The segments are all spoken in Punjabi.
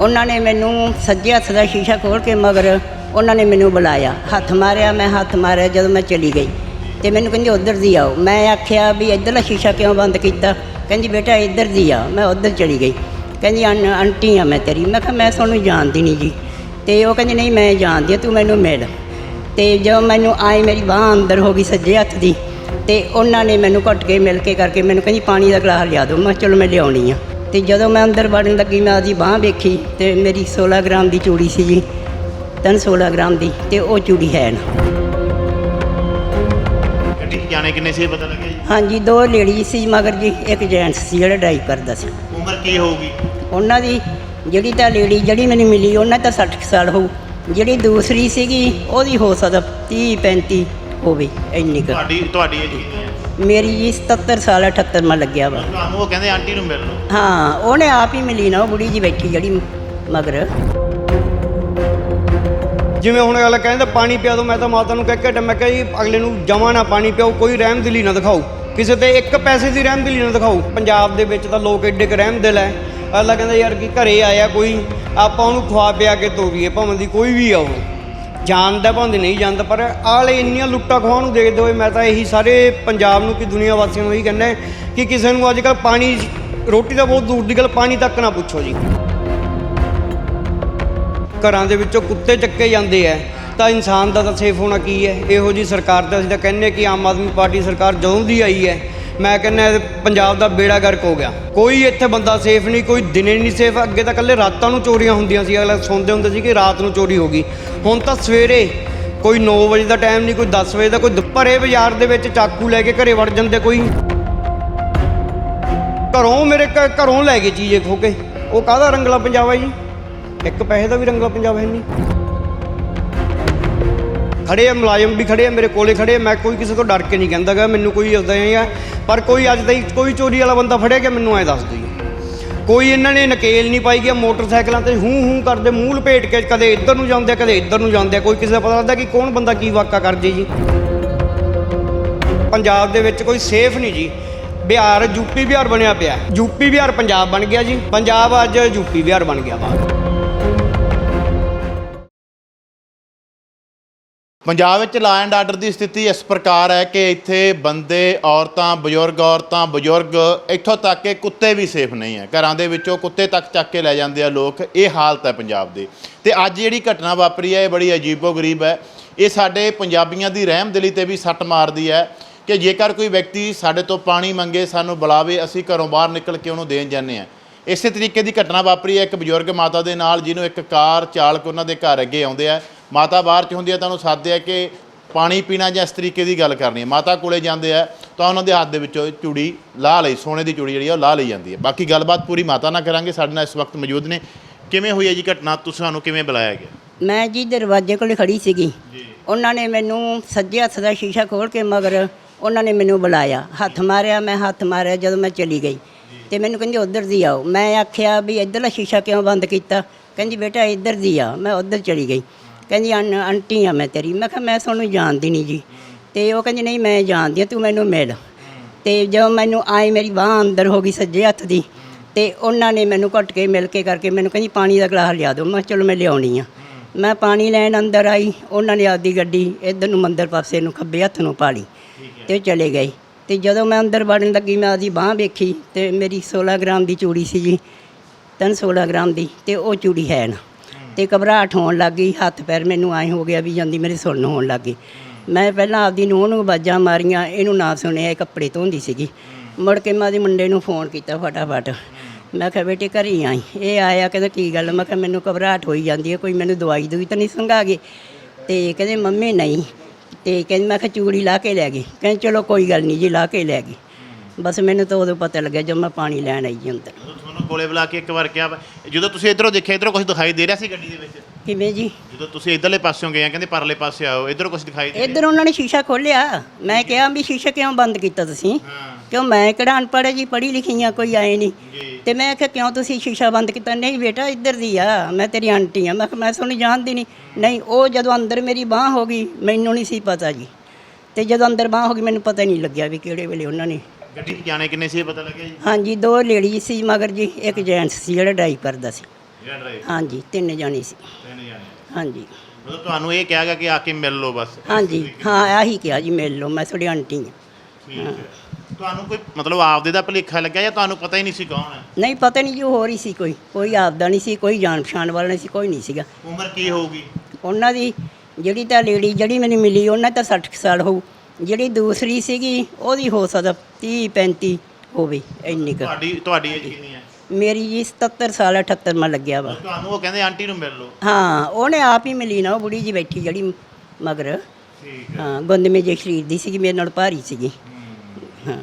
ਉਹਨਾਂ ਨੇ ਮੈਨੂੰ ਸੱਜੇ ਹੱਥ ਦਾ ਸ਼ੀਸ਼ਾ ਖੋਲ ਕੇ ਮਗਰ ਉਹਨਾਂ ਨੇ ਮੈਨੂੰ ਬੁਲਾਇਆ। ਹੱਥ ਮਾਰਿਆ, ਮੈਂ ਹੱਥ ਮਾਰਿਆ ਜਦੋਂ ਮੈਂ ਚਲੀ ਗਈ। ਤੇ ਮੈਨੂੰ ਕਹਿੰਦੀ, ਉਧਰ ਦੀ ਆਓ। ਮੈਂ ਆਖਿਆ ਵੀ ਇੱਧਰਲਾ ਸ਼ੀਸ਼ਾ ਕਿਉਂ ਬੰਦ ਕੀਤਾ? ਕਹਿੰਦੀ, ਬੇਟਾ, ਇੱਧਰ ਦੀ ਆ। ਮੈਂ ਉਧਰ ਚਲੀ ਗਈ। ਕਹਿੰਦੀ ਆਂਟੀ ਆ ਮੈਂ ਤੇਰੀ। ਮੈਂ ਕਿਹਾ, ਮੈਂ ਤੁਹਾਨੂੰ ਜਾਣਦੀ ਨਹੀਂ ਜੀ। ਤੇ ਉਹ ਕਹਿੰਦੀ, ਨਹੀਂ, ਮੈਂ ਜਾਣਦੀ ਆ, ਤੂੰ ਮੈਨੂੰ ਮਿਲ। ਤੇ ਜਦੋਂ ਮੈਨੂੰ ਆਈ ਮੇਰੀ ਬਾਹ ਅੰਦਰ ਹੋ ਗਈ ਸੱਜੇ ਹੱਥ ਦੀ। ਤੇ ਉਹਨਾਂ ਨੇ ਮੈਨੂੰ ਘੁੱਟ ਕੇ ਮਿਲ ਕੇ ਕਰਕੇ ਮੈਨੂੰ ਕਹਿੰਦੀ, ਪਾਣੀ ਦਾ ਗਲਾਸ ਲਿਆ ਦਿਓ। ਮੈਂ ਕਿਹਾ, ਚਲੋ, ਮੈਂ ਲਿਆਉਣੀ ਆ। ਤੇ ਜਦੋਂ ਮੈਂ ਅੰਦਰ ਵੜਨ ਲੱਗੀ ਮੈਂ ਆਦੀ ਬਾਹ ਵੇਖੀ ਤੇ ਮੇਰੀ 16 ਗ੍ਰਾਮ ਦੀ ਚੂੜੀ ਸੀ ਜੀ ਤਿੰਨ 16 ਗ੍ਰਾਮ ਦੀ ਤੇ ਉਹ ਚੂੜੀ ਹੈ ਨਾ। ਗੱਡੀ 'ਚ ਜਾਣੇ ਕਿੰਨੇ ਸੀ ਇਹ ਪਤਾ ਲੱਗਿਆ ਜੀ? ਹਾਂਜੀ ਦੋ ਲੇਡੀ ਸੀ ਮਗਰ ਜੀ ਇੱਕ ਜੈਂਟਸ ਸੀ ਜਿਹੜਾ ਡਰਾਈਵ ਕਰਦਾ ਸੀ। ਉਮਰ ਕੀ ਹੋਊਗੀ? ਉਹਨਾਂ ਦੀ ਜਿਹੜੀ ਤਾਂ ਲੇਡੀ ਜਿਹੜੀ ਮੈਨੂੰ ਮਿਲੀ ਉਹਨਾਂ ਤਾਂ 60 ਕੁ ਸਾਲ ਹੋਊ। ਜਿਹੜੀ ਦੂਸਰੀ ਸੀਗੀ ਉਹਦੀ ਹੋ ਸਕਦਾ 30 35 ਹੋਵੇ ਇੰਨੀ ਕੁ। ਤੁਹਾਡੀ ਤੁਹਾਡੀ ਕਿੰਨੀ ਹੈ? ਮੇਰੀ ਜੀ 77 ਸਾਲ 78 ਮਾ ਲੱਗਿਆ ਵਾ। ਉਹ ਕਹਿੰਦੇ ਆਂਟੀ ਨੂੰ ਮਿਲ ਲਓ ਹਾਂ ਉਹਨੇ ਆਪ ਹੀ ਮਿਲੀ ਨਾ ਉਹ ਬੁੜੀ ਜੀ ਬੈਠੀ ਜਿਹੜੀ ਮਗਰ। ਜਿਵੇਂ ਹੁਣ ਅਗਲਾ ਕਹਿੰਦਾ ਪਾਣੀ ਪਿਆ ਦੋ ਮੈਂ ਤਾਂ ਮਾਤਾ ਨੂੰ ਕਹਿ ਕੇ ਹਟਿਆ, ਮੈਂ ਕਿਹਾ ਜੀ ਅਗਲੇ ਨੂੰ ਜਮਾ ਨਾ ਪਾਣੀ ਪਿਆਓ ਕੋਈ ਰਹਿਮਦਿਲੀ ਨਾ ਦਿਖਾਓ। ਕਿਸੇ ਤੇ ਇੱਕ ਪੈਸੇ ਦੀ ਰਹਿਮਦਿਲੀ ਨਾ ਦਿਖਾਓ। ਪੰਜਾਬ ਦੇ ਵਿੱਚ ਤਾਂ ਲੋਕ ਐਡੇ ਕੁ ਰਹਿਮਦਿਲ ਹੈ ਅਗਲਾ ਕਹਿੰਦਾ ਯਾਰ ਕੀ ਘਰੇ ਆਇਆ ਕੋਈ? ਆਪਾਂ ਉਹਨੂੰ ਖਵਾ ਪਿਆ ਕੇ ਤੋਰੀਏ ਭਾਵੇਂ ਦੀ ਕੋਈ ਵੀ ਆ ਉਹ। ਜਾਣਦਾ ਭਾਵੇਂ ਨਹੀਂ ਜਾਣਦਾ ਪਰ ਆਲੇ ਇੰਨੀਆਂ ਲੁੱਟਾਂ ਖੋਹਾਂ ਨੂੰ ਦੇਖਦੇ ਹੋਏ ਮੈਂ ਤਾਂ ਇਹੀ ਸਾਰੇ ਪੰਜਾਬ ਨੂੰ ਕਿ ਦੁਨੀਆ ਵਾਸੀਆਂ ਨੂੰ ਇਹੀ ਕਹਿੰਦਾ ਕਿ ਕਿਸੇ ਨੂੰ ਅੱਜ ਕੱਲ੍ਹ ਪਾਣੀ, ਰੋਟੀ ਦਾ ਬਹੁਤ ਦੂਰ ਦੀ ਗੱਲ, ਪਾਣੀ ਤੱਕ ਨਾ ਪੁੱਛੋ ਜੀ। ਘਰਾਂ ਦੇ ਵਿੱਚੋਂ ਕੁੱਤੇ ਚੱਕੇ ਜਾਂਦੇ ਐ ਤਾਂ ਇਨਸਾਨ ਦਾ ਤਾਂ ਸੇਫ ਹੋਣਾ ਕੀ ਹੈ? ਇਹੋ ਜੀ ਸਰਕਾਰ ਤਾਂ ਅਸੀਂ ਤਾਂ ਕਹਿੰਦੇ ਕਿ ਆਮ ਆਦਮੀ ਪਾਰਟੀ ਸਰਕਾਰ ਜਦੋਂ ਦੀ ਆਈ ਹੈ ਮੈਂ ਕਹਿੰਦਾ ਪੰਜਾਬ ਦਾ ਬੇੜਾ ਗਰਕ ਹੋ ਗਿਆ। ਕੋਈ ਇੱਥੇ ਬੰਦਾ ਸੇਫ ਨਹੀਂ, ਕੋਈ ਦਿਨੇ ਨਹੀਂ ਸੇਫ ਅੱਗੇ ਤਾਂ ਕੱਲੇ ਰਾਤਾਂ ਨੂੰ ਚੋਰੀਆਂ ਹੁੰਦੀਆਂ ਸੀ। ਅਗਲਾ ਸੌਂਦੇ ਹੁੰਦੇ ਸੀ ਕਿ ਰਾਤ ਨੂੰ ਚੋਰੀ ਹੋ ਗਈ। ਹੁਣ ਤਾਂ ਸਵੇਰੇ ਕੋਈ 9 ਵਜੇ ਦਾ ਟਾਈਮ ਨਹੀਂ, ਕੋਈ 10 ਵਜੇ ਦਾ, ਕੋਈ ਭਰੇ ਬਾਜ਼ਾਰ ਦੇ ਵਿੱਚ ਚਾਕੂ ਲੈ ਕੇ ਘਰੇ ਵੜ ਜਾਂਦੇ ਕੋਈ। ਘਰੋਂ ਮੇਰੇ ਘ- ਘਰੋਂ ਲੈ ਗਏ ਚੀਜ਼ ਇਹ ਖੋ ਕੇ। ਉਹ ਕਾਹਦਾ ਰੰਗਲਾ ਪੰਜਾਬ ਹੈ ਜੀ? ਇੱਕ ਪੈਸੇ ਦਾ ਵੀ ਰੰਗਲਾ ਪੰਜਾਬ ਹੈ ਨਹੀਂ। ਖੜੇ ਆ ਮੁਲਾਜ਼ਮ ਵੀ ਖੜੇ ਆ ਮੇਰੇ ਕੋਲੇ ਖੜੇ ਆ ਮੈਂ ਕੋਈ ਕਿਸੇ ਤੋਂ ਡਰ ਕੇ ਨਹੀਂ ਕਹਿੰਦਾਗਾ ਮੈਨੂੰ ਕੋਈ ਉਦਾਂ ਹੀ ਆ ਪਰ ਕੋਈ ਅੱਜ ਤਾਈਂ ਕੋਈ ਚੋਰੀ ਵਾਲਾ ਬੰਦਾ ਫੜਿਆ ਗਿਆ ਮੈਨੂੰ ਐ ਦੱਸ ਦਿਓ ਜੀ ਕੋਈ ਇਹਨਾਂ ਨੇ ਨਕੇਲ ਨਹੀਂ ਪਾਈ ਗਿਆ ਮੋਟਰਸਾਈਕਲਾਂ ਤੇ ਹੂੰ ਹੂੰ ਕਰਦੇ ਮੂੰਹ ਲਪੇਟ ਕੇ ਕਦੇ ਇੱਧਰ ਨੂੰ ਜਾਂਦੇ ਆ, ਕਦੇ ਇੱਧਰ ਨੂੰ ਜਾਂਦੇ ਆ। ਕੋਈ ਕਿਸੇ ਦਾ ਪਤਾ ਲੱਗਦਾ ਕਿ ਕੌਣ ਬੰਦਾ ਕੀ ਵਾਕਾ ਕਰ ਜੇ। ਜੀ ਪੰਜਾਬ ਦੇ ਵਿੱਚ ਕੋਈ ਸੇਫ ਨਹੀਂ ਜੀ। ਬਿਹਾਰ ਯੂਪੀ ਬਿਹਾਰ ਬਣਿਆ ਪਿਆ। ਯੂਪੀ ਬਿਹਾਰ ਪੰਜਾਬ ਬਣ ਗਿਆ ਜੀ। ਪੰਜਾਬ ਅੱਜ ਯੂਪੀ ਬਿਹਾਰ ਬਣ ਗਿਆ ਵਾ ਪੰਜਾਬ ਵਿੱਚ ਲਾ ਐਂਡ ਆਰਡਰ ਦੀ ਸਥਿਤੀ ਇਸ ਪ੍ਰਕਾਰ ਹੈ ਕਿ ਇੱਥੇ ਬੰਦੇ, ਔਰਤਾਂ, ਬਜ਼ੁਰਗ ਔਰਤਾਂ, ਬਜ਼ੁਰਗ, ਇੱਥੋਂ ਤੱਕ ਕਿ ਕੁੱਤੇ ਵੀ ਸੇਫ ਨਹੀਂ ਹੈ। ਘਰਾਂ ਦੇ ਵਿੱਚੋਂ ਕੁੱਤੇ ਤੱਕ ਚੱਕ ਕੇ ਲੈ ਜਾਂਦੇ ਆ ਲੋਕ। ਇਹ ਹਾਲਤ ਹੈ ਪੰਜਾਬ ਦੀ। ਤੇ ਅੱਜ ਜਿਹੜੀ ਘਟਨਾ ਵਾਪਰੀ ਹੈ, ਇਹ ਬੜੀ ਅਜੀਬੋ-ਗਰੀਬ ਹੈ। ਇਹ ਸਾਡੇ ਪੰਜਾਬੀਆਂ ਦੀ ਰਹਿਮਦਿਲੀ ਤੇ ਵੀ ਸੱਟ ਮਾਰਦੀ ਹੈ ਕਿ ਜੇਕਰ ਕੋਈ ਵਿਅਕਤੀ ਸਾਡੇ ਤੋਂ ਪਾਣੀ ਮੰਗੇ, ਸਾਨੂੰ ਬੁਲਾਵੇ, ਅਸੀਂ ਘਰੋਂ ਬਾਹਰ ਨਿਕਲ ਕੇ ਉਹਨੂੰ ਦੇਣ ਜਾਂਦੇ ਆ ਇਸੇ ਤਰੀਕੇ ਦੀ ਘਟਨਾ ਵਾਪਰੀ ਹੈ। ਇੱਕ ਬਜ਼ੁਰਗ ਮਾਤਾ ਦੇ ਨਾਲ, ਜਿਹਨੂੰ ਇੱਕ ਕਾਰ ਚਾਲਕ ਉਹਨਾਂ ਦੇ ਘਰ ਅੱਗੇ ਆਉਂਦੇ ਆ। ਮਾਤਾ ਬਾਹਰ ਚ ਹੁੰਦੀ ਹੈ ਤਾਂ ਉਹਨੂੰ ਆ ਕਿ ਪਾਣੀ ਪੀਣਾ ਜਾਂ ਇਸ ਤਰੀਕੇ ਦੀ ਗੱਲ ਕਰਨੀ ਹੈ। ਮਾਤਾ ਕੋਲੇ ਜਾਂਦੇ ਆ ਤਾਂ ਉਹਨਾਂ ਦੇ ਹੱਥ ਦੇ ਵਿੱਚੋਂ ਚੂੜੀ ਲਾਹ ਲਈ ਸੋਨੇ ਦੀ ਚੂੜੀ ਜਿਹੜੀ ਆ ਉਹ ਲਾਹ ਲਈ ਜਾਂਦੀ ਹੈ। ਬਾਕੀ ਗੱਲਬਾਤ ਪੂਰੀ ਮਾਤਾ ਨਾਲ ਕਰਾਂਗੇ ਸਾਡੇ ਨਾਲ ਇਸ ਵਕਤ ਮੌਜੂਦ ਨੇ। ਕਿਵੇਂ ਹੋਈ ਹੈ ਜੀ ਘਟਨਾ? ਤੁਸੀਂ ਸਾਨੂੰ ਕਿਵੇਂ ਬੁਲਾਇਆ ਗਿਆ? ਮੈਂ ਜੀ ਦਰਵਾਜ਼ੇ ਕੋਲ ਖੜੀ ਸੀਗੀ। ਉਹਨਾਂ ਨੇ ਮੈਨੂੰ ਸੱਜੇ ਹੱਥ ਦਾ ਸ਼ੀਸ਼ਾ ਖੋਲ ਕੇ ਮਗਰ ਉਹਨਾਂ ਨੇ ਮੈਨੂੰ ਬੁਲਾਇਆ। ਹੱਥ ਮਾਰਿਆ ਮੈਂ ਹੱਥ ਮਾਰਿਆ ਜਦੋਂ ਮੈਂ ਚਲੀ ਗਈ। ਤੇ ਮੈਨੂੰ ਕਹਿੰਦੀ ਉਧਰ ਦੀ ਆਓ। ਮੈਂ ਆਖਿਆ ਵੀ ਇੱਧਰਲਾ ਸ਼ੀਸ਼ਾ ਕਿਉਂ ਬੰਦ ਕੀਤਾ? ਕਹਿੰਦੀ ਬੇਟਾ ਇੱਧਰ ਦੀ ਆ। ਮੈਂ ਉਧਰ ਚਲੀ ਗਈ। ਕਹਿੰਦੀ ਆਂਟ- ਆਂਟੀ ਆ ਮੈਂ ਤੇਰੀ। ਮੈਂ ਕਿਹਾ, ਮੈਂ ਤੁਹਾਨੂੰ ਜਾਣਦੀ ਨਹੀਂ ਜੀ। ਤੇ ਉਹ ਕਹਿੰਦੀ, ਨਹੀਂ, ਮੈਂ ਜਾਣਦੀ ਹਾਂ ਤੂੰ ਮੈਨੂੰ ਮਿਲ। ਤੇ ਜਦੋਂ ਮੈਨੂੰ ਆਏ, ਮੇਰੀ ਬਾਹ ਅੰਦਰ ਹੋ ਗਈ ਸੱਜੇ ਹੱਥ ਦੀ। ਤੇ ਉਹਨਾਂ ਨੇ ਮੈਨੂੰ ਘੁੱਟ ਕੇ ਮਿਲ ਕੇ ਕਰਕੇ ਮੈਨੂੰ ਕਹਿੰਦੀ, ਪਾਣੀ ਦਾ ਗਲਾਸ ਲਿਆ ਦਿਓ। ਮੈਂ ਕਿਹਾ, ਚਲੋ, ਮੈਂ ਲਿਆਉਣੀ ਆ। ਮੈਂ ਪਾਣੀ ਲੈਣ ਅੰਦਰ ਆਈ, ਉਹਨਾਂ ਨੇ ਆਪਦੀ ਗੱਡੀ ਇੱਧਰ ਨੂੰ ਮੰਦਰ ਪਾਸੇ ਨੂੰ ਖੱਬੇ ਹੱਥ ਨੂੰ ਪਾ ਲਈ ਤੇ ਉਹ ਚਲੇ ਗਏ। ਤੇ ਜਦੋਂ ਮੈਂ ਅੰਦਰ ਵੜਨ ਲੱਗੀ, ਮੈਂ ਆਪਦੀ ਬਾਹ ਵੇਖੀ ਤੇ ਮੇਰੀ 16 ਗ੍ਰਾਮ ਦੀ ਚੂੜੀ ਸੀ ਜੀ ਤਿੰਨ 16 ਗ੍ਰਾਮ ਦੀ, ਤੇ ਉਹ ਚੂੜੀ ਹੈ ਨਾ। ਤੇ ਘਬਰਾਹਟ ਹੋਣ ਲੱਗ ਗਈ, ਹੱਥ ਪੈਰ ਮੈਨੂੰ ਐਂ ਹੋ ਗਿਆ ਵੀ ਜਾਂਦੀ ਮੇਰੇ ਸੁਣਨ ਹੋਣ ਲੱਗ ਗਈ। ਮੈਂ ਪਹਿਲਾਂ ਆਪਦੀ ਨੂੰਹ ਨੂੰ ਆਵਾਜ਼ਾਂ ਮਾਰੀਆਂ, ਇਹਨੂੰ ਨਾ ਸੁਣਿਆ, ਇਹ ਕੱਪੜੇ ਧੋਂਦੀ ਸੀਗੀ। ਮੁੜ ਕੇ ਮੈਂ ਉਹਦੇ ਮੁੰਡੇ ਨੂੰ ਫੋਨ ਕੀਤਾ ਫਟਾਫਟ। ਮੈਂ ਕਿਹਾ, ਬੇਟੇ, ਘਰੇ ਹੀ ਆਈ। ਇਹ ਆਇਆ, ਕਹਿੰਦਾ, ਕੀ ਗੱਲ? ਮੈਂ ਕਿਹਾ, ਮੈਨੂੰ ਘਬਰਾਹਟ ਹੋਈ ਜਾਂਦੀ ਹੈ, ਕੋਈ ਮੈਨੂੰ ਦਵਾਈ ਦੂਈ ਤਾਂ ਨਹੀਂ ਸੰਘਾ ਗਏ ਤੇ ਕਹਿੰਦੇ, ਮੰਮੀ, ਨਹੀਂ। ਤੇ ਕਹਿੰਦੇ, ਮੈਂ ਕਿਹਾ, ਚੂੜੀ ਲਾ ਕੇ ਲੈ ਗਈ। ਕਹਿੰਦੇ, ਚਲੋ, ਕੋਈ ਗੱਲ ਨਹੀਂ ਜੀ, ਲਾ ਕੇ ਲੈ ਗਈ। ਬਸ ਮੈਨੂੰ ਤਾਂ ਉਦੋਂ ਪਤਾ ਲੱਗਿਆ ਜਦੋਂ ਮੈਂ ਪਾਣੀ ਲੈਣ ਆਈ ਜੀ ਅੰਦਰ। ਤੁਹਾਨੂੰ ਕੋਲੇ ਬੁਲਾ ਕੇ ਇੱਕ ਵਾਰ ਕਿਹਾ ਵਾ- ਜਦੋਂ ਤੁਸੀਂ ਇਧਰੋਂ ਦੇਖਿਆ ਇਧਰੋਂ ਕੁਝ ਦਿਖਾਈ ਦੇ ਰਿਹਾ ਸੀ ਗੱਡੀ ਦੇ ਵਿੱਚ? ਕਿਵੇਂ ਜੀ? ਜਦੋਂ ਤੁਸੀਂ ਇਧਰਲੇ ਪਾਸਿਓਂ ਗਏ ਆ ਕਹਿੰਦੇ ਪਰਲੇ ਪਾਸੇ ਆਓ ਇਧਰੋਂ ਕੁਝ ਦਿਖਾਈ ਦੇ ਇੱਧਰ ਉਹਨਾਂ ਨੇ ਸ਼ੀਸ਼ਾ ਖੋਲਿਆ ਮੈਂ ਕਿਹਾ ਵੀ ਸ਼ੀਸ਼ਾ ਕਿਉਂ ਬੰਦ ਕੀਤਾ ਤੁਸੀਂ? ਕਿਉਂ ਮੈਂ ਕਿਹੜਾ ਅਨਪੜ੍ਹ ਹੈ ਜੀ ਪੜ੍ਹੀ ਲਿਖੀ ਆ ਕੋਈ ਆਏ ਨਹੀਂ। ਤੇ ਮੈਂ ਕਿਹਾ ਕਿਉਂ ਤੁਸੀਂ ਸ਼ੀਸ਼ਾ ਬੰਦ ਕੀਤਾ? ਨਹੀਂ ਬੇਟਾ ਇੱਧਰ ਦੀ ਆ ਮੈਂ ਤੇਰੀ ਆਂਟੀ ਆ। ਮੈਂ ਕਿਹਾ ਮੈਂ ਤੁਹਾਨੂੰ ਜਾਣਦੀ ਨਹੀਂ। ਨਹੀਂ ਉਹ ਜਦੋਂ ਅੰਦਰ ਮੇਰੀ ਬਾਹ ਹੋ ਗਈ ਮੈਨੂੰ ਨਹੀਂ ਸੀ ਪਤਾ ਜੀ। ਤੇ ਜਦੋਂ ਅੰਦਰ ਬਾਹ ਹੋ ਗਈ ਮੈਨੂੰ ਪਤਾ ਹੀ ਨਹੀਂ ਲੱਗਿਆ ਵੀ ਕਿਹੜੇ ਵੇਲੇ ਉਹਨਾਂ ਨੇ ਗੱਡੀ 'ਚ ਜਾਣੇ ਕਿੰਨੇ ਸੀ ਇਹ ਪਤਾ ਲੱਗਿਆ ਜੀ? ਹਾਂਜੀ ਦੋ ਲੇਡੀ ਸੀ ਮਗਰ ਜੀ ਇੱਕ ਜੈਂਟਸ ਸੀ ਜਿਹੜਾ ਡਰਾਈਵ ਕਰਦਾ ਸੀ। ਜਿਹੜਾ ਹਾਂਜੀ ਤਿੰਨ ਜਾਣੇ ਸੀ। ਤਿੰਨ ਜਾਣੇ। ਹਾਂਜੀ। ਮਤਲਬ ਤੁਹਾਨੂੰ ਇਹ ਕਿਹਾ ਗਿਆ ਕਿ ਆ ਕੇ ਮਿਲ ਲਓ ਬਸ। ਹਾਂਜੀ ਹਾਂ ਆਹੀ ਕਿਹਾ ਜੀ ਮਿਲ ਲਓ ਮੈਂ ਤੁਹਾਡੀ ਆਂਟੀ ਹਾਂ। ਠੀਕ ਹੈ। ਤੁਹਾਨੂੰ ਕੋਈ ਮਤਲਬ ਆਪਦੇ ਦਾ ਭਲੇਖਾ ਲੱਗਿਆ ਜਾਂ ਤੁਹਾਨੂੰ ਪਤਾ ਹੀ ਨਹੀਂ ਸੀ ਕੌਣ ਹੈ? ਨਹੀਂ ਪਤਾ ਨਹੀਂ ਜੀ ਉਹ ਹੋ ਸੀ ਕੋਈ। ਕੋਈ ਆਪਦਾ ਨਹੀਂ ਸੀ ਕੋਈ ਜਾਣ ਪਛਾਣ ਵਾਲਾ ਨਹੀਂ ਸੀ ਕੋਈ ਨਹੀਂ ਸੀਗਾ। ਉਮਰ ਕੀ ਹੋਊਗੀ? ਉਹਨਾਂ ਦੀ ਜਿਹੜੀ ਤਾਂ ਲੇਡੀ ਜਿਹੜੀ ਮੈਨੂੰ ਮਿਲੀ ਉਹਨਾਂ ਤਾਂ 60 ਕੁ ਸਾਲ ਹੋਊ। ਜਿਹੜੀ ਦੂਸਰੀ ਸੀਗੀ ਉਹਦੀ ਹੋ ਸਕਦਾ 30 35 ਹੋਵੇ ਇੰਨੀ ਕੁ। ਤੁਹਾਡੀ ਤੁਹਾਡੀ ਏਜ ਕਿੰਨੀ ਹੈ? ਮੇਰੀ ਜੀ 77 ਸਾਲ 78 ਮਾ ਲੱਗਿਆ ਵਾ। ਤੁਹਾਨੂੰ ਉਹ ਕਹਿੰਦੇ ਆਂਟੀ ਨੂੰ ਮਿਲ ਲਓ। ਹਾਂ ਉਹਨੇ ਆਪ ਹੀ ਮਿਲੀ ਨਾ ਉਹ ਬੁੜੀ ਜੀ ਬੈਠੀ ਜਿਹੜੀ ਮਗਰ। ਠੀਕ ਹਾਂ। ਗੁੰਦਮੇ ਜੇ ਸਰੀਰ ਦੀ ਸੀਗੀ ਮੇਰੇ ਨਾਲ ਭਾਰੀ ਸੀਗੀ। ਹਾਂ।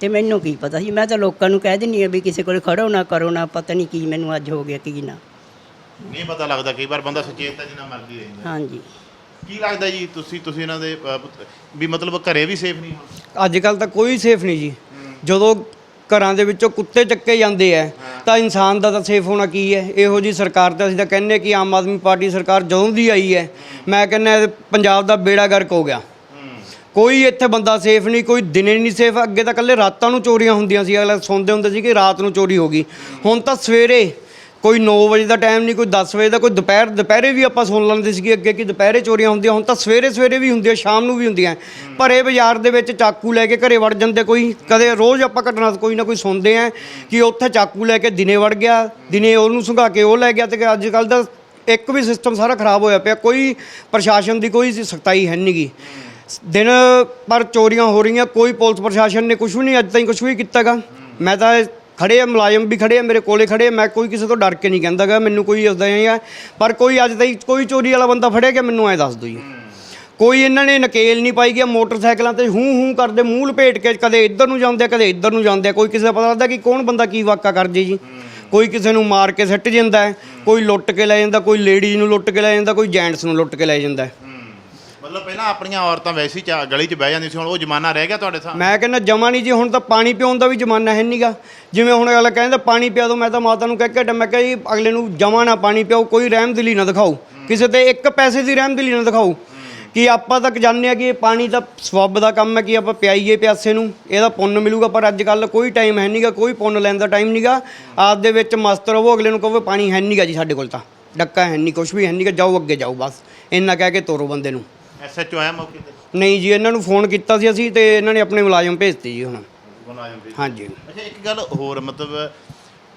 ਤੇ ਮੈਨੂੰ ਕੀ ਪਤਾ ਸੀ ਮੈਂ ਤਾਂ ਲੋਕਾਂ ਨੂੰ ਕਹਿ ਦਿੰਨੀ ਆ ਵੀ ਕਿਸੇ ਕੋਲ ਖੜੋ ਨਾ ਕਰੋ ਨਾ ਪਤਾ ਨਹੀਂ ਕੀ ਮੈਨੂੰ ਅੱਜ ਹੋ ਗਿਆ ਕੀ ਨਾ। ਨਹੀਂ ਪਤਾ ਲੱਗਦਾ ਕਈ ਵਾਰ ਬੰਦਾ ਸੁਚੇਤ ਤਾਂ ਜਿੰਨਾ ਮਰਜ਼ੀ ਰਹਿੰਦਾ। ਹਾਂਜੀ। ਕੀ ਲੱਗਦਾ ਜੀ ਤੁਸੀਂ ਤੁਸੀਂ ਇਹਨਾਂ ਦੇ ਪੁੱਤ- ਵੀ ਮਤਲਬ ਘਰੇ ਵੀ ਸੇਫ ਨਹੀਂ ਹੋ? ਅੱਜ ਕੱਲ ਤਾਂ ਕੋਈ ਸੇਫ ਨਹੀਂ ਜੀ। ਜਦੋਂ ਘਰਾਂ ਦੇ ਵਿੱਚੋਂ ਕੁੱਤੇ ਚੱਕੇ ਜਾਂਦੇ ਆ ਤਾਂ ਇਨਸਾਨ ਦਾ ਤਾਂ ਸੇਫ ਹੋਣਾ ਕੀ ਹੈ ਇਹੋ ਜੀ ਸਰਕਾਰ ਤਾਂ ਅਸੀਂ ਤਾਂ ਕਹਿੰਨੇ ਕਿ ਆਮ ਆਦਮੀ ਪਾਰਟੀ ਸਰਕਾਰ ਜਦੋਂ ਦੀ ਆਈ ਹੈ ਮੈਂ ਕਹਿੰਦਾ ਪੰਜਾਬ ਦਾ ਬੇੜਾ ਗਰਕ ਹੋ ਗਿਆ। ਕੋਈ ਇੱਥੇ ਬੰਦਾ ਸੇਫ ਨਹੀਂ ਕੋਈ ਦਿਨੇ ਨਹੀਂ ਸੇਫ ਅੱਗੇ ਤਾਂ ਕੱਲੇ ਰਾਤਾਂ ਨੂੰ ਚੋਰੀਆਂ ਹੁੰਦੀਆਂ ਸੀ ਅਗਲਾ ਸੌਂਦੇ ਹੁੰਦੇ ਸੀ ਕਿ ਰਾਤ ਨੂੰ ਚੋਰੀ ਹੋ ਗਈ। ਹੁਣ ਤਾਂ ਸਵੇਰੇ ਕੋਈ 9 ਵਜੇ ਦਾ ਟਾਈਮ ਨਹੀਂ, ਕੋਈ 10 ਵਜੇ ਦਾ, ਕੋਈ ਦੁਪਹਿਰ, ਦੁਪਹਿਰੇ ਵੀ ਆਪਾਂ ਸੁਣ ਲੈਂਦੇ ਸੀਗੇ ਅੱਗੇ ਕਿ ਦੁਪਹਿਰੇ ਚੋਰੀਆਂ ਹੁੰਦੀਆਂ, ਹੁਣ ਤਾਂ ਸਵੇਰੇ ਸਵੇਰੇ ਵੀ ਹੁੰਦੀਆਂ, ਸ਼ਾਮ ਨੂੰ ਵੀ ਹੁੰਦੀਆਂ। ਭਰੇ ਬਾਜ਼ਾਰ ਦੇ ਵਿੱਚ ਚਾਕੂ ਲੈ ਕੇ ਘਰੇ ਵੜ ਜਾਂਦੇ ਕੋਈ, ਕਦੇ ਰੋਜ਼ ਆਪਾਂ ਘਟਨਾ ਕੋਈ ਨਾ ਕੋਈ ਸੁਣਦੇ ਆ ਕਿ ਉੱਥੇ ਚਾਕੂ ਲੈ ਕੇ ਦਿਨੇ ਵੜ ਗਿਆ, ਦਿਨੇ ਉਹਨੂੰ ਸੰਘਾ ਕੇ ਉਹ ਲੈ ਗਿਆ ਤੇ ਅੱਜ ਕੱਲ ਦਾ ਇੱਕ ਵੀ ਸਿਸਟਮ ਸਾਰਾ ਖਰਾਬ ਹੋਇਆ ਪਿਆ, ਕੋਈ ਪ੍ਰਸ਼ਾਸਨ ਦੀ ਕੋਈ ਸਖਤਾਈ ਹੈ ਨਹੀਂਗੀ ਦਿਨ ਪਰ ਚੋਰੀਆਂ ਹੋ ਰਹੀਆਂ, ਕੋਈ ਪੁਲਿਸ ਪ੍ਰਸ਼ਾਸਨ ਨੇ ਕੁਝ ਵੀ ਨਹੀਂ, ਅੱਜ ਤਾਈਂ ਕੁਝ ਵੀ ਕੀਤਾਗਾ। ਮੈਂ ਤਾਂ ਖੜੇ ਆ ਮੁਲਾਜ਼ਮ ਵੀ ਖੜੇ ਆ ਮੇਰੇ ਕੋਲੇ ਖੜੇ ਆ ਮੈਂ ਕੋਈ ਕਿਸੇ ਤੋਂ ਡਰ ਕੇ ਨਹੀਂ ਕਹਿੰਦਾਗਾ ਮੈਨੂੰ ਕੋਈ ਉਸਦਾ ਨਹੀਂ ਆ ਪਰ ਕੋਈ ਅੱਜ ਤਾਈਂ ਕੋਈ ਚੋਰੀ ਵਾਲਾ ਬੰਦਾ ਫੜਿਆ ਗਿਆ ਮੈਨੂੰ ਐ ਦੱਸ ਦਿਓ ਜੀ ਕੋਈ ਇਹਨਾਂ ਨੇ ਨਕੇਲ ਨਹੀਂ ਪਾਈ ਗਿਆ ਮੋਟਰਸਾਈਕਲਾਂ ਤੇ ਹੂੰ ਹੂੰ ਕਰਦੇ ਮੂੰਹ ਲਪੇਟ ਕੇ ਕਦੇ ਇੱਧਰ ਨੂੰ ਜਾਂਦੇ ਆ, ਕਦੇ ਇੱਧਰ ਨੂੰ ਜਾਂਦੇ ਆ। ਕੋਈ ਕਿਸੇ ਦਾ ਪਤਾ ਲੱਗਦਾ ਕਿ ਕੌਣ ਬੰਦਾ ਕੀ ਵਾਕਾ ਕਰ ਜੇ ਜੀ ਕੋਈ ਕਿਸੇ ਨੂੰ ਮਾਰ ਕੇ ਸੱਟ ਜਾਂਦਾ ਕੋਈ ਲੁੱਟ ਕੇ ਲੈ ਜਾਂਦਾ ਕੋਈ ਲੇਡੀਜ਼ ਨੂੰ ਲੁੱਟ ਕੇ ਲੈ ਜਾਂਦਾ ਕੋਈ ਜੈਂਟਸ ਨੂੰ ਲੁੱਟ ਕੇ ਲੈ ਜਾਂਦਾ ਮਤਲਬ ਪਹਿਲਾਂ ਆਪਣੀਆਂ ਔਰਤਾਂ ਵੈਸੇ ਗਲੀ 'ਚ ਬਹਿ ਜਾਂਦੀਆਂ ਸੀ ਹੁਣ ਉਹ ਜ਼ਮਾਨਾ ਰਹਿ ਗਿਆ ਤੁਹਾਡੇ ਸਾਹਮਣੇ? ਮੈਂ ਕਹਿੰਦਾ ਜਮਾ ਨਹੀਂ ਜੀ ਹੁਣ ਤਾਂ ਪਾਣੀ ਪਿਆਉਣ ਦਾ ਵੀ ਜ਼ਮਾਨਾ ਹੈ ਨਹੀਂਗਾ ਜਿਵੇਂ ਹੁਣ ਅਗਲਾ ਕਹਿੰਦਾ ਪਾਣੀ ਪਿਆ ਦੋ ਮੈਂ ਤਾਂ ਮਾਤਾ ਨੂੰ ਕਹਿ ਕੇ ਹਟਿਆ, ਮੈਂ ਕਿਹਾ ਜੀ ਅਗਲੇ ਨੂੰ ਜਮਾ ਨਾ ਪਾਣੀ ਪਿਆਓ ਕੋਈ ਰਹਿਮਦਿਲੀ ਨਾ ਦਿਖਾਓ। ਕਿਸੇ ਤੇ ਇੱਕ ਪੈਸੇ ਦੀ ਰਹਿਮਦਿਲੀ ਨਾ ਦਿਖਾਓ। ਕਿ ਆਪਾਂ ਤੱਕ ਜਾਣਦੇ ਆ ਕਿ ਇਹ ਪਾਣੀ ਤਾਂ ਸਵੱਬ ਦਾ ਕੰਮ ਹੈ ਕਿ ਆਪਾਂ ਪਿਆਈਏ ਪਿਆਸੇ ਨੂੰ ਇਹਦਾ ਪੁੰਨ ਮਿਲੂਗਾ ਪਰ ਅੱਜ ਕੱਲ ਕੋਈ ਟਾਈਮ ਹੈ ਨਹੀਂਗਾ ਕੋਈ ਪੁੰਨ ਲੈਣ ਦਾ ਟਾਈਮ ਨਹੀਂਗਾ ਆਪ ਦੇ ਵਿੱਚ ਮਸਤ ਰਹੋ ਅਗਲੇ ਨੂੰ ਕਹੋ ਪਾਣੀ ਹੈ ਨਹੀਂਗਾ ਜੀ ਸਾਡੇ ਕੋਲ ਤਾਂ। ਡੱਕਾ ਹੈ ਨਹੀਂ ਕੁਝ ਵੀ ਹੈ ਨਹੀਂਗਾ ਜਾਓ ਅੱਗੇ ਜਾਓ ਬਸ। ਇੰਨਾ ਕਹਿ ਕੇ ਤੋਰੋ ਬੰਦੇ ਨੂੰ। ਐਸਐਚਓ ਆਇਆ ਮੌਕੇ ਤੇ ਨਹੀਂ ਜੀ ਇਹਨਾਂ ਨੂੰ ਫੋਨ ਕੀਤਾ ਸੀ ਅਸੀਂ ਤੇ ਇਹਨਾਂ ਨੇ ਆਪਣੇ ਮੁਲਾਜ਼ਮ ਭੇਜਤੇ ਜੀ ਹੁਣ। ਮੁਲਾਜ਼ਮ ਵੀ ਹਾਂਜੀ। ਅੱਛਾ ਇੱਕ ਗੱਲ ਹੋਰ ਮਤਲਬ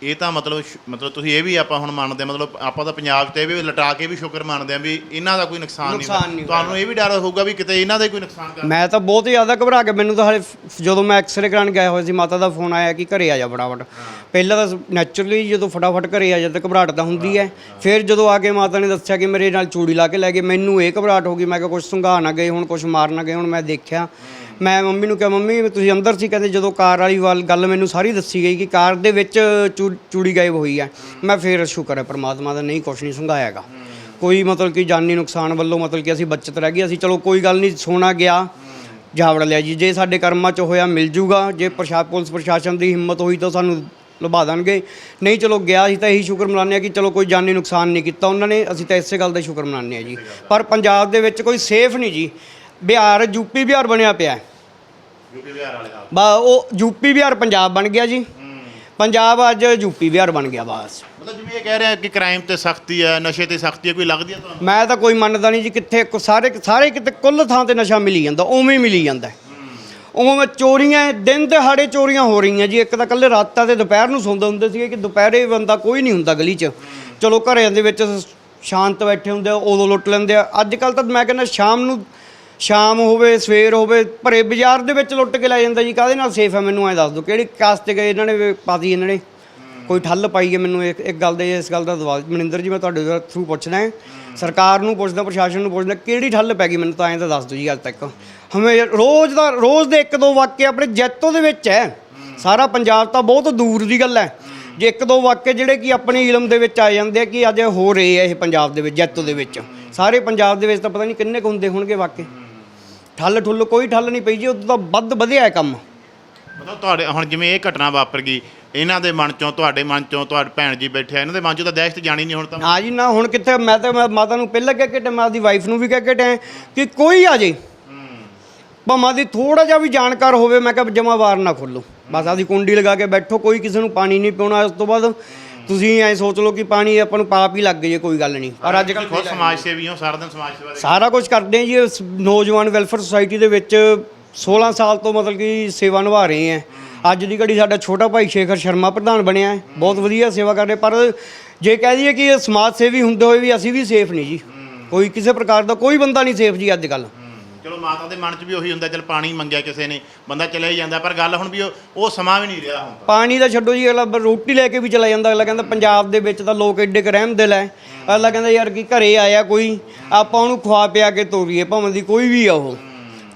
ਇਹ ਤਾਂ ਮਤਲਬ ਮਤਲਬ ਤੁਸੀਂ ਇਹ ਵੀ ਆਪਾਂ ਹੁਣ ਮੰਨਦੇ ਹਾਂ, ਮਤਲਬ ਆਪਾਂ ਤਾਂ ਪੰਜਾਬ 'ਚ ਇਹ ਵੀ ਲਟਾ ਕੇ ਵੀ ਸ਼ੁਕਰ ਮੰਨਦੇ ਆ ਵੀ ਇਹਨਾਂ ਦਾ ਕੋਈ ਨੁਕਸਾਨ ਨਹੀਂ ਤੁਹਾਨੂੰ ਇਹ ਵੀ ਡਰ ਹੋਊਗਾ ਵੀ ਕਿਤੇ ਇਹਨਾਂ ਦਾ ਹੀ ਕੋਈ ਨੁਕਸਾਨ ਕਰ ਮੈਂ ਤਾਂ ਬਹੁਤ ਜ਼ਿਆਦਾ ਘਬਰਾ ਗਿਆ। ਮੈਨੂੰ ਤਾਂ ਹਾਲੇ ਜਦੋਂ ਮੈਂ ਐਕਸਰੇ ਕਰਾਉਣ ਗਿਆ ਹੋਇਆ ਸੀ ਮਾਤਾ ਦਾ ਫੋਨ ਆਇਆ ਕਿ ਘਰੇ ਆ ਜਾ ਫਟਾਫਟ। ਪਹਿਲਾਂ ਤਾਂ ਨੈਚੁਰਲੀ ਜਦੋਂ ਫਟਾਫਟ ਘਰੇ ਆ ਜਾਂਦਾ ਘਬਰਾਹਟ ਤਾਂ ਹੁੰਦੀ ਹੈ। ਫਿਰ ਜਦੋਂ ਆ ਕੇ ਮਾਤਾ ਨੇ ਦੱਸਿਆ ਕਿ ਮੇਰੇ ਨਾਲ ਚੂੜੀ ਲਾ ਕੇ ਲੈ ਗਏ ਮੈਨੂੰ ਇਹ ਘਬਰਾਹਟ ਹੋ ਗਈ। ਮੈਂ ਕਿਹਾ ਕੁਝ ਸੁੰਘਾ ਨਾ ਗਏ ਹੁਣ ਕੁਝ ਮਾਰ ਨਾ ਗਏ। ਹੁਣ ਮੈਂ ਦੇਖਿਆ ਮੈਂ ਮੰਮੀ ਨੂੰ ਕਿਹਾ, ਮੰਮੀ, ਤੁਸੀਂ ਅੰਦਰ ਸੀ? ਕਹਿੰਦੇ, ਜਦੋਂ ਕਾਰ ਵਾਲੀ ਵੱਲ ਗੱਲ ਮੈਨੂੰ ਸਾਰੀ ਦੱਸੀ ਗਈ ਕਿ ਕਾਰ ਦੇ ਵਿੱਚ ਚੂ- ਚੂੜੀ ਗਾਇਬ ਹੋਈ ਹੈ। ਮੈਂ ਫਿਰ ਸ਼ੁਕਰ ਹੈ, ਪਰਮਾਤਮਾ ਦਾ ਨਹੀਂ, ਕੁਛ ਨਹੀਂ ਸੁੰਘਾਇਆਗਾ ਕੋਈ ਮਤਲਬ ਕਿ ਜਾਨੀ ਨੁਕਸਾਨ ਵੱਲੋਂ ਮਤਲਬ ਕਿ ਅਸੀਂ ਬਚਤ ਰਹਿ ਗਈ, ਅਸੀਂ ਚਲੋ ਕੋਈ ਗੱਲ ਨਹੀਂ, ਸੋਨਾ ਗਿਆ ਜਾਵੜ ਲਿਆ ਜੀ। ਜੇ ਸਾਡੇ ਕਰਮਾਂ 'ਚ ਹੋਇਆ, ਮਿਲ ਜੂਗਾ। ਜੇ ਪ੍ਰਸ਼ਾ, ਪੁਲਿਸ ਪ੍ਰਸ਼ਾਸਨ ਦੀ ਹਿੰਮਤ ਹੋਈ ਤਾਂ ਸਾਨੂੰ ਲੁਭਾ ਦੇਣਗੇ। ਨਹੀਂ, ਚਲੋ ਗਿਆ ਸੀ ਤਾਂ ਇਹੀ ਸ਼ੁਕਰ ਮਨਾਉਂਦੇ ਆ ਕਿ ਚਲੋ ਕੋਈ ਜਾਨੀ ਨੁਕਸਾਨ ਨਹੀਂ ਕੀਤਾ ਉਹਨਾਂ ਨੇ। ਅਸੀਂ ਤਾਂ ਇਸੇ ਗੱਲ ਦਾ ਸ਼ੁਕਰ ਮਨਾਉਂਦੇ ਆ ਜੀ। ਪਰ ਪੰਜਾਬ ਦੇ ਵਿੱਚ ਕੋਈ ਸੇਫ ਨਹੀਂ ਜੀ। ਬਿਹਾਰ ਯੂਪੀ ਬਿਹਾਰ ਬਣਿਆ ਪਿਆ ਹੈ। ਯੂਪੀ ਬਿਹਾਰ ਵਾਲੇ ਹਾਲ ਬਾ ਉਹ ਯੂਪੀ ਬਿਹਾਰ ਪੰਜਾਬ ਬਣ ਗਿਆ ਜੀ। ਪੰਜਾਬ ਅੱਜ ਯੂਪੀ ਬਿਹਾਰ ਬਣ ਗਿਆ ਬਸ। ਮਤਲਬ ਜਿਵੇਂ ਇਹ ਕਹਿ ਰਿਹਾ ਕਿ ਕ੍ਰਾਈਮ ਤੇ ਸਖਤੀ ਹੈ ਨਸ਼ੇ ਤੇ ਸਖਤੀ ਹੈ ਕੋਈ ਲੱਗਦੀ ਹੈ ਤੁਹਾਨੂੰ? ਮੈਂ ਤਾਂ ਕੋਈ ਮੰਨਦਾ ਨਹੀਂ ਜੀ ਕਿੱਥੇ ਕੋ- ਸਾਰੇ ਸਾਰੇ ਕਿਤੇ ਕੁੱਲ ਥਾਂ ਤੇ ਨਸ਼ਾ ਮਿਲੀ ਜਾਂਦਾ ਉਵੇਂ ਹੀ ਮਿਲੀ ਜਾਂਦਾ ਹੈ। ਉਵੇਂ ਚੋਰੀਆਂ ਦਿਨ ਦਿਹਾੜੇ ਚੋਰੀਆਂ ਹੋ ਰਹੀਆਂ ਜੀ। ਇੱਕ ਤਾਂ ਕੱਲੇ ਰਾਤਾਂ ਤੇ ਦੁਪਹਿਰ ਨੂੰ ਸੌਂਦੇ ਹੁੰਦੇ ਸੀਗੇ ਕਿ ਦੁਪਹਿਰੇ ਬੰਦਾ ਕੋਈ ਨਹੀਂ ਹੁੰਦਾ ਗਲੀ 'ਚ। ਚਲੋ ਘਰਾਂ ਦੇ ਵਿੱਚ ਸ਼ਾਂਤ ਬੈਠੇ ਹੁੰਦੇ ਆ ਉਦੋਂ ਲੁੱਟ ਲੈਂਦੇ ਆ। ਅੱਜ ਕੱਲ ਤਾਂ ਮੈਂ ਕਹਿੰਦਾ ਸ਼ਾਮ ਨੂੰ ਸ਼ਾਮ ਹੋਵੇ, ਸਵੇਰ ਹੋਵੇ, ਭਰੇ ਬਾਜ਼ਾਰ ਦੇ ਵਿੱਚ ਲੁੱਟ ਕੇ ਲੈ ਜਾਂਦਾ ਜੀ, ਕਾਹਦੇ ਨਾਲ ਸੇਫ ਹੈ ਮੈਨੂੰ ਐ ਦੱਸ ਦਿਓ, ਕਿਹੜੀ ਕਾਸ ਤੇ ਗਏ ਇਹਨਾਂ ਨੇ ਪਾਤੀ ਇਹਨਾਂ ਨੇ? ਕੋਈ ਠੱਲ ਪਾਈ ਹੈ ਮੈਨੂੰ ਇੱਕ ਇੱਕ ਗੱਲ ਦੇ, ਇਸ ਗੱਲ ਦਾ ਦਵਾ ਮਨਿੰਦਰ ਜੀ, ਮੈਂ ਤੁਹਾਡੇ ਥਰੂ ਪੁੱਛਣਾ ਹੈ ਸਰਕਾਰ ਨੂੰ ਪੁੱਛਦਾ, ਪ੍ਰਸ਼ਾਸਨ ਨੂੰ ਪੁੱਛਦਾ, ਕਿਹੜੀ ਠੱਲ ਪੈ ਗਈ ਮੈਨੂੰ ਤਾਂ ਐਂ ਤਾਂ ਦੱਸ ਦਿਓ ਜੀ ਅੱਜ ਤੱਕ। ਹਮੇ ਰੋਜ਼ ਦਾ, ਰੋਜ਼ ਦੇ ਇੱਕ ਦੋ ਵਾਕਿਆ ਆਪਣੇ ਜੈਤੋ ਦੇ ਵਿੱਚ ਹੈ ਸਾਰਾ ਪੰਜਾਬ ਤਾਂ ਬਹੁਤ ਦੂਰ ਦੀ ਗੱਲ ਹੈ ਜੇ ਇੱਕ ਦੋ ਵਾਕਿਆ ਜਿਹੜੇ ਕਿ ਆਪਣੇ ਇਲਮ ਦੇ ਵਿੱਚ ਆ ਜਾਂਦੇ ਆ, ਕਿ ਅੱਜ ਹੋ ਰਹੇ ਆ ਇਹ ਪੰਜਾਬ ਦੇ ਵਿੱਚ, ਜੈਤੋ ਦੇ ਵਿੱਚ। ਸਾਰੇ ਪੰਜਾਬ ਦੇ ਵਿੱਚ ਤਾਂ ਪਤਾ ਨਹੀਂ ਕਿੰਨੇ ਕੁ ਹੁੰਦੇ ਹੋਣਗੇ ਵਾਕਿਆ। ਠੱਲ ਠੁੱਲ ਕੋਈ ਠੱਲ ਨਹੀਂ ਪਈ ਜੀ ਉਦੋਂ ਤਾਂ ਵੱਧ ਵਧਿਆ ਹੈ ਕੰਮ। ਮਤਲਬ ਤੁਹਾਡੇ ਹੁਣ ਜਿਵੇਂ ਇਹ ਘਟਨਾ ਵਾਪਰ ਗਈ ਇਹਨਾਂ ਦੇ ਮਨ ਚੋਂ ਤੁਹਾਡੇ ਮਨ ਚੋਂ ਤੁਹਾਡੇ ਭੈਣ ਜੀ ਬੈਠੇ ਆ ਇਹਨਾਂ ਦੇ ਮਨ ਚੋਂ ਤਾਂ ਦਹਿਸ਼ਤ ਜਾਣੀ ਨਹੀਂ ਹੁਣ ਤਾਂ। ਹਾਂ ਜੀ ਨਾ ਹੁਣ ਕਿੱਥੇ ਮੈਂ ਤਾਂ ਮੈਂ ਮਾਤਾ ਨੂੰ ਪਹਿਲਾਂ ਕਹਿ ਕੇ ਮੈਂ ਆਪਦੀ ਵਾਈਫ ਨੂੰ ਵੀ ਕਹਿ ਕੇ ਟਿਆ ਕਿ ਕੋਈ ਆ ਜੇ। ਭਾਵੇਂ ਦੀ ਥੋੜਾ ਜਿਹਾ ਵੀ ਜਾਣਕਾਰ ਹੋਵੇ ਮੈਂ ਕਿਹਾ ਜਮਾ ਵਾਰ ਨਾ ਖੋਲੋ। ਬਸ ਆਦੀ ਕੁੰਡੀ ਲਗਾ ਕੇ ਬੈਠੋ ਕੋਈ ਕਿਸੇ ਨੂੰ ਪਾਣੀ ਨਹੀਂ ਪਿਉਣਾ ਉਸ ਤੋਂ ਬਾਅਦ ਤੁਸੀਂ ਐ ਸੋਚ ਲਓ ਕਿ ਪਾਣੀ ਆਪਾਂ ਨੂੰ ਪਾਪ ਹੀ ਲੱਗ ਜੇ ਕੋਈ ਗੱਲ ਨਹੀਂ। ਪਰ ਅੱਜ ਕੱਲ੍ਹ ਖੁਦ ਸਮਾਜ ਸੇਵੀ ਹੋ ਸਾਰਾ ਦਿਨ ਸਮਾਜ ਸੇਵਾ ਦੇ ਸਾਰਾ ਕੁਝ ਕਰਦੇ ਆ ਜੀ ਇਸ ਨੌਜਵਾਨ ਵੈਲਫੇਅਰ ਸੁਸਾਇਟੀ ਦੇ ਵਿੱਚ 16 ਸਾਲ ਤੋਂ ਮਤਲਬ ਕਿ ਸੇਵਾ ਨਿਭਾ ਰਹੇ ਆ ਅੱਜ ਦੀ ਘੜੀ ਸਾਡਾ ਛੋਟਾ ਭਾਈ ਸ਼ੇਖਰ ਸ਼ਰਮਾ ਪ੍ਰਧਾਨ ਬਣਿਆ ਹੈ ਬਹੁਤ ਵਧੀਆ ਸੇਵਾ ਕਰ ਰਹੇ। ਪਰ ਜੇ ਕਹਿ ਦਈਏ ਕਿ ਇਹ ਸਮਾਜ ਸੇਵੀ ਹੁੰਦੇ ਹੋਏ ਵੀ ਅਸੀਂ ਵੀ ਸੇਫ ਨਹੀਂ ਜੀ। ਕੋਈ ਕਿਸੇ ਪ੍ਰਕਾਰ ਦਾ ਕੋਈ ਬੰਦਾ ਨਹੀਂ ਸੇਫ ਜੀ ਅੱਜ ਕੱਲ੍ਹ। ਹੂੰ, ਚਲੋ ਮਾਤਾ ਦੇ ਮਨ 'ਚ ਵੀ ਉਹੀ ਹੁੰਦਾ, ਚਲ ਪਾਣੀ ਮੰਗਿਆ ਕਿਸੇ ਨੇ, ਬੰਦਾ ਚਲੇ ਹੀ ਜਾਂਦਾ, ਪਰ ਗੱਲ ਹੁਣ ਵੀ ਉਹ ਉਹ ਸਮਾਂ ਵੀ ਨਹੀਂ ਰਿਹਾ ਹੁਣ ਪਾਣੀ ਦਾ ਛੱਡੋ ਜੀ, ਅਗਲਾ ਬ- ਰੋਟੀ ਲੈ ਕੇ ਵੀ ਚਲਾ ਜਾਂਦਾ, ਅਗਲਾ ਕਹਿੰਦਾ ਪੰਜਾਬ ਦੇ ਵਿੱਚ ਤਾਂ ਲੋਕ ਐਡੇ ਕੁ ਰਹਿਮਦਿਲ ਹੈ ਅਗਲਾ ਕਹਿੰਦਾ ਯਾਰ ਕੀ ਘਰੇ ਆਇਆ ਕੋਈ, ਆਪਾਂ ਉਹਨੂੰ ਖਵਾ ਪਿਆ ਕੇ ਤੋਰੀਏ, ਭਾਵੇਂ ਦੀ ਕੋਈ ਵੀ ਆ ਉਹ।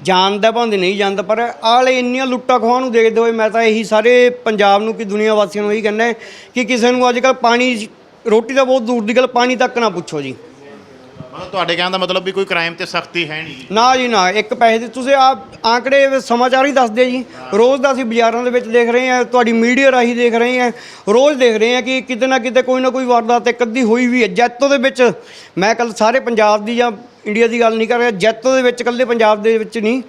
ਜਾਣਦਾ ਭਾਵੇਂ ਨਹੀਂ ਜਾਣਦਾ ਪਰ ਆਲੇ ਇੰਨੀਆਂ ਲੁੱਟਾਂ ਖੋਹਾਂ ਨੂੰ ਦੇਖਦੇ ਹੋਏ ਮੈਂ ਤਾਂ ਇਹੀ ਸਾਰੇ ਪੰਜਾਬ ਨੂੰ ਕਿ ਦੁਨੀਆ ਵਾਸੀਆਂ ਨੂੰ ਇਹੀ ਕਹਿੰਦਾ ਕਿ ਕਿਸੇ ਨੂੰ ਅੱਜ ਕੱਲ੍ਹ ਪਾਣੀ, ਰੋਟੀ ਦਾ ਬਹੁਤ ਦੂਰ ਦੀ ਗੱਲ, ਪਾਣੀ ਤੱਕ ਨਾ ਪੁੱਛੋ ਜੀ। ਮਤਲਬ ਤੁਹਾਡੇ ਕਹਿਣ ਦਾ ਮਤਲਬ ਵੀ ਕੋਈ ਕ੍ਰਾਈਮ ਤੇ ਸਖਤੀ ਹੈ ਨਹੀਂ। ਨਾ ਜੀ ਨਾ, ਇੱਕ ਪੈਸੇ ਦੀ ਤੁਸੀਂ ਆ ਆંકੜੇ ਸਮਾਚਾਰ ਹੀ ਦੱਸਦੇ ਜੀ। ਰੋਜ਼ ਦਾ ਅਸੀਂ ਬਾਜ਼ਾਰਾਂ ਦੇ ਵਿੱਚ ਦੇਖ ਰਹੇ ਹਾਂ, ਤੁਹਾਡੀ ਮੀਡੀਆ ਰਾਹੀਂ ਦੇਖ ਰਹੇ ਹਾਂ। ਰੋਜ਼ ਦੇਖ ਰਹੇ ਹਾਂ ਕਿ ਕਿਤੇ ਨਾ ਕਿਤੇ ਕੋਈ ਨਾ ਕੋਈ ਵਾਰਦਾਤ ਇੱਕ ਅੱਧੀ ਹੋਈ ਵੀ ਹੈ। ਜੈਤੋ ਦੇ ਵਿੱਚ ਮੈਂ ਕੱਲ ਸਾਰੇ ਪੰਜਾਬ ਦੀ ਜਾਂ ਇੰਡੀਆ ਦੀ ਗੱਲ ਨਹੀਂ ਕਰ ਰਿਹਾ, ਜੈਤੋ ਦੇ ਵਿੱਚ ਕੱਲੇ ਪੰਜਾਬ ਦੇ ਵਿੱਚ ਨਹੀਂ।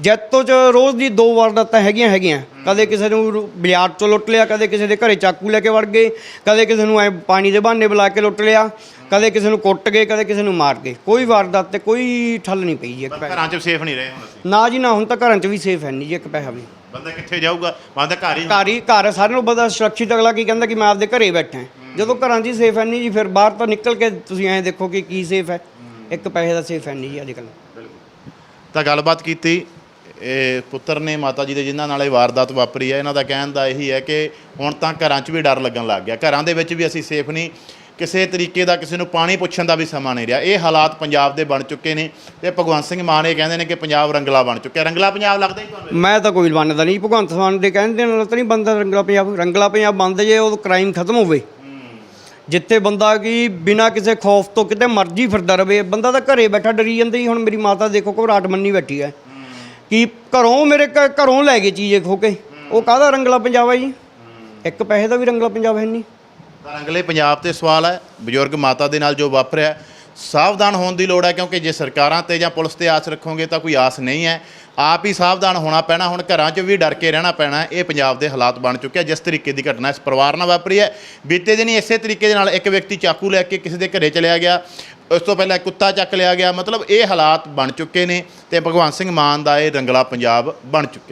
ਜੈਤੋ 'ਚ ਰੋਜ਼ ਦੀ ਦੋ ਵਾਰਦਾਤਾਂ ਹੈਗੀਆਂ ਹੈਗੀਆਂ। ਕਦੇ ਕਿਸੇ ਨੂੰ ਰੂ- ਬਾਜ਼ਾਰ 'ਚੋਂ ਲੁੱਟ ਲਿਆ ਕਦੇ ਕਿਸੇ ਦੇ ਘਰੇ ਚਾਕੂ ਲੈ ਕੇ ਵੜ ਗਏ ਕਦੇ ਕਿਸੇ ਨੂੰ ਐ ਪਾਣੀ ਦੇ ਬਹਾਨੇ ਬੁਲਾ ਕੇ ਲੁੱਟ ਲਿਆ ਕਦੇ ਕਿਸੇ ਨੂੰ ਕੁੱਟ ਗਏ ਕਦੇ ਕਿਸੇ ਨੂੰ ਮਾਰ ਗਏ। ਕੋਈ ਵਾਰਦਾਤ ਤੇ ਕੋਈ ਠੱਲ ਨਹੀਂ ਪਈ ਜੀ ਇੱਕ ਪਰ ਪੈ ਘਰਾਂ 'ਚ ਸੇਫ ਨਹੀਂ ਰਹੇ ਹੁਣ ਅਸੀਂ? ਨਾ ਜੀ ਨਾ ਹੁਣ ਤਾਂ ਘਰਾਂ 'ਚ ਵੀ ਸੇਫ ਹੈ ਨਹੀਂ ਜੀ ਇੱਕ ਪੈਸਾ ਵੀ। ਬੰਦਾ ਕਿੱਥੇ ਜਾਊਗਾ? ਬੰਦਾ ਘਰ ਹੀ ਘਰ ਹੀ ਘਰ ਸਾਰਿਆਂ ਨੂੰ ਬੰਦਾ ਸੁਰੱਖਿਤ ਅਗਲਾ ਕੀ ਕਹਿੰਦਾ ਕਿ ਮੈਂ ਆਪਦੇ ਘਰੇ ਬੈਠਾ ਹਾਂ। ਜਦੋਂ ਘਰਾਂ 'ਚ ਹੀ ਸੇਫ ਹੈ ਨਹੀਂ ਜੀ ਫਿਰ ਬਾਹਰ ਤਾਂ ਨਿਕਲ ਕੇ ਤੁਸੀਂ ਐਂ ਦੇਖੋ ਕਿ ਕੀ ਸੇਫ ਹੈ। ਇੱਕ ਪੈਸੇ ਦਾ ਸੇਫ ਹੈ ਨਹੀਂ ਜੀ ਅੱਜ ਕੱਲ੍ਹ। ਤਾਂ ਗੱਲਬਾਤ ਕੀਤੀ ਇਹ ਪੁੱਤਰ ਨੇ ਮਾਤਾ ਜੀ ਦੇ ਜਿਨ੍ਹਾਂ ਨਾਲ ਇਹ ਵਾਰਦਾਤ ਵਾਪਰੀ ਹੈ ਇਹਨਾਂ ਦਾ ਕਹਿਣ ਦਾ ਇਹੀ ਹੈ ਕਿ ਹੁਣ ਤਾਂ ਘਰਾਂ 'ਚ ਵੀ ਡਰ ਲੱਗਣ ਲੱਗ ਗਿਆ। ਘਰਾਂ ਦੇ ਵਿੱਚ ਵੀ ਅਸੀਂ ਸੇਫ ਨਹੀਂ। ਕਿਸੇ ਤਰੀਕੇ ਦਾ ਕਿਸੇ ਨੂੰ ਪਾਣੀ ਪੁੱਛਣ ਦਾ ਵੀ ਸਮਾਂ ਨਹੀਂ ਰਿਹਾ। ਇਹ ਹਾਲਾਤ ਪੰਜਾਬ ਦੇ ਬਣ ਚੁੱਕੇ ਨੇ ਤੇ ਭਗਵੰਤ ਸਿੰਘ ਮਾਨ ਇਹ ਕਹਿੰਦੇ ਨੇ ਕਿ ਪੰਜਾਬ ਰੰਗਲਾ ਬਣ ਚੁੱਕਿਆ। ਰੰਗਲਾ ਪੰਜਾਬ ਲੱਗਦਾ ਹੀ ਤੁਹਾਨੂੰ ਮੈਂ ਤਾਂ ਕੋਈ ਮੰਨਦਾ ਨਹੀਂ। ਭਗਵੰਤ ਮਾਨ ਦੇ ਕਹਿੰਦੇ ਨਾਲ ਤਾਂ ਨਹੀਂ ਬੰਦਾ ਰੰਗਲਾ ਪੰਜਾਬ ਰੰਗਲਾ ਪੰਜਾਬ ਬੰਦ ਜੇ ਉਹ ਕ੍ਰਾਈਮ ਖਤਮ ਹੋਵੇ। ਜਿੱਥੇ ਬੰਦਾ ਕੀ ਬਿਨਾ ਕਿਸੇ ਖੌਫ ਤੋਂ ਕਿਤੇ ਮਰਜ਼ੀ ਫਿਰਦਾ ਰਵੇ ਬੰਦਾ ਤਾਂ ਘਰੇ ਬੈਠਾ ਡਰੀ ਜਾਂਦਾ ਹੀ। ਹੁਣ ਮੇਰੀ ਮਾਤਾ ਦੇਖੋ ਘਬਰਾਹਟ ਮੰਨੀ ਬੈਠੀ ਹੈ। ਕਿ ਘਰੋਂ ਮੇਰੇ ਘ- ਘਰੋਂ ਲੈ ਗਏ ਚੀਜ਼ ਖੋ ਕੇ। ਉਹ ਕਾਹਦਾ ਰੰਗਲਾ ਪੰਜਾਬ ਹੈ। ਜੀ ਇੱਕ ਪੈਸੇ ਦਾ ਵੀ ਰੰਗਲਾ ਪੰਜਾਬ ਹੈ ਨਹੀਂ। ਤਾਂ ਰੰਗਲੇ ਪੰਜਾਬ ਤੇ ਸਵਾਲ ਹੈ ਬਜ਼ੁਰਗ ਮਾਤਾ ਦੇ ਨਾਲ ਜੋ ਵਾਪਰਿਆ ਸਾਵਧਾਨ ਹੋਣ ਦੀ ਲੋੜ ਹੈ ਕਿਉਂਕਿ ਜੇ ਸਰਕਾਰਾਂ ਤੇ ਜਾਂ ਪੁਲਿਸ ਤੇ ਆਸ ਰੱਖੋਗੇ ਤਾਂ ਕੋਈ ਆਸ ਨਹੀਂ ਹੈ। ਆਪ ਹੀ ਸਾਵਧਾਨ ਹੋਣਾ ਪੈਣਾ ਹੁਣ ਘਰਾਂ 'ਚ ਵੀ ਡਰ ਕੇ ਰਹਿਣਾ ਪੈਣਾ ਇਹ ਪੰਜਾਬ ਦੇ ਹਾਲਾਤ ਬਣ ਚੁੱਕੇ ਆ ਜਿਸ ਤਰੀਕੇ ਦੀ ਘਟਨਾ ਇਸ ਪਰਿਵਾਰ ਨਾਲ ਵਾਪਰੀ ਹੈ। ਬੀਤੇ ਦਿਨੀ ਇਸੇ ਤਰੀਕੇ ਦੇ ਨਾਲ ਇੱਕ ਵਿਅਕਤੀ ਚਾਕੂ ਲੈ ਕੇ ਕਿਸੇ ਦੇ ਘਰੇ ਚਲਿਆ ਗਿਆ। ਉਸ ਤੋਂ ਪਹਿਲਾਂ ਕੁੱਤਾ ਚੱਕ ਲਿਆ ਗਿਆ। ਮਤਲਬ ਇਹ ਹਾਲਾਤ ਬਣ ਚੁੱਕੇ ਨੇ ਤੇ ਭਗਵੰਤ ਸਿੰਘ ਮਾਨ ਦਾ ਇਹ ਰੰਗਲਾ ਪੰਜਾਬ ਬਣ ਚੁੱਕਿਆ।